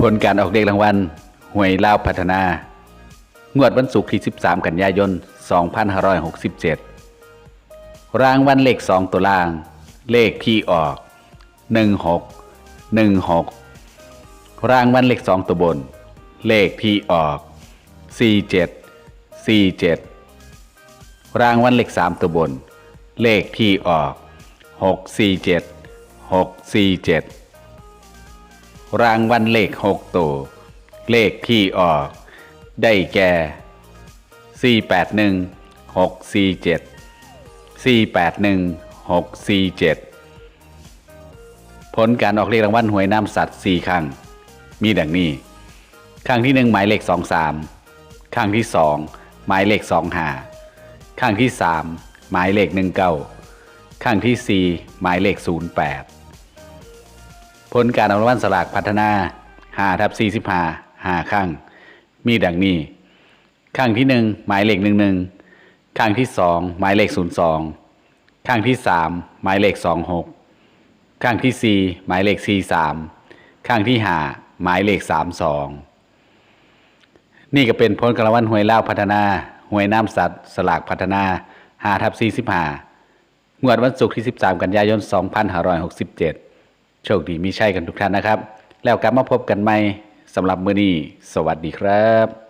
ผลการออกเลขรางวัลหวยลาวพัฒนา งวดวันศุกร์ที่ 13 กันยายน 2567 รางวัลเลข 2 ตัวล่าง เลขที่ออก 16 16 รางวัลเลข 2 ตัวบน เลขที่ออก 47 47 รางวัลเลข 3 ตัวบน เลขที่ออก 647 647 รางวัลเลขหกตัว เลขที่ออก ได้แก่ 481 647 481 647 ผลการออกเลขรางวัลหวยน้ำสัตว์4ครั้ง มีดังนี้ ครั้งที่ 1 หมายเลข 23 ครั้งที่ 2 หมายเลข 25 ครั้งที่ 3 หมายเลข 19 ครั้งที่ 4 หมายเลข 08 ผลการออกรางวัลสลากพัฒนา5ทับ45 5ครั้งมีดังนี้ครั้งที่1หมายเลข11ครั้งที่2หมายเลข02ครั้งที่3หมายเลข26ครั้งที่4หมายเลข43ครั้งที่5หมายเลข32นี่ก็เป็นผลการวัลหวยเล่าวพัฒนาหวยน้ำสัตว์สลากพัฒนา5ทับ45งวดวันศุกร์ที่ 13 กันยายน 2567 โชคดีมีชัยกันทุกท่านนะครับ แล้วกลับมาพบกันใหม่สำหรับมื้อนี้ สวัสดีครับ